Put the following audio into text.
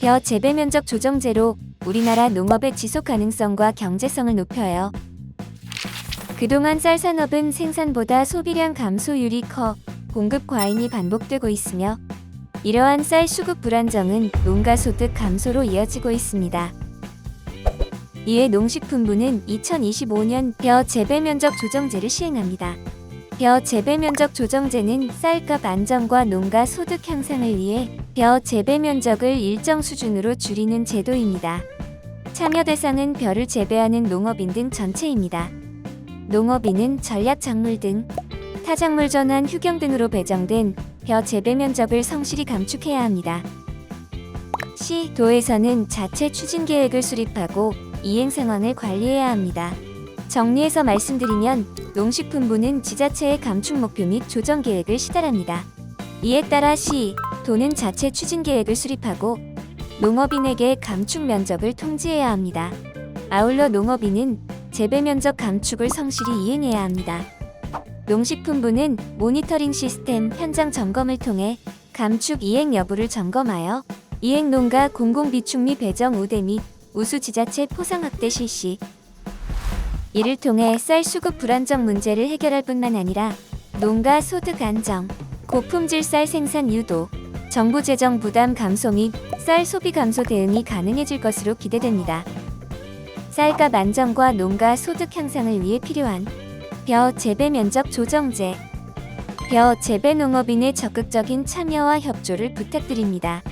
벼 재배 면적 조정제로 우리나라 농업의 지속 가능성과 경제성을 높여요. 그동안 쌀 산업은 생산보다 소비량 감소율이 커 공급 과잉이 반복되고 있으며 이러한 쌀 수급 불안정은 농가 소득 감소로 이어지고 있습니다. 이에 농식품부는 2025년 벼 재배 면적 조정제를 시행합니다. 벼 재배 면적 조정제는 쌀값 안정과 농가 소득 향상을 위해 벼 재배 면적을 일정 수준으로 줄이는 제도입니다. 참여 대상은 벼를 재배하는 농업인 등 전체입니다. 농업인은 전략 작물 등 타작물 전환 휴경 등으로 배정된 벼 재배 면적을 성실히 감축해야 합니다. 시, 도에서는 자체 추진 계획을 수립하고 이행 상황을 관리해야 합니다. 정리해서 말씀드리면 농식품부는 지자체의 감축 목표 및 조정 계획을 시달합니다. 이에 따라 시, 도는 자체 추진 계획을 수립하고 농업인에게 감축 면적을 통지해야 합니다. 아울러 농업인은 재배 면적 감축을 성실히 이행해야 합니다. 농식품부는 모니터링 시스템 현장 점검을 통해 감축 이행 여부를 점검하여 이행 농가 공공 비축 및 배정 우대 및 우수 지자체 포상 확대 실시. 이를 통해 쌀 수급 불안정 문제를 해결할 뿐만 아니라 농가 소득 안정, 고품질 쌀 생산 유도, 정부 재정 부담 감소 및 쌀 소비 감소 대응이 가능해질 것으로 기대됩니다. 쌀값 안정과 농가 소득 향상을 위해 필요한 벼 재배 면적 조정제, 벼 재배 농업인의 적극적인 참여와 협조를 부탁드립니다.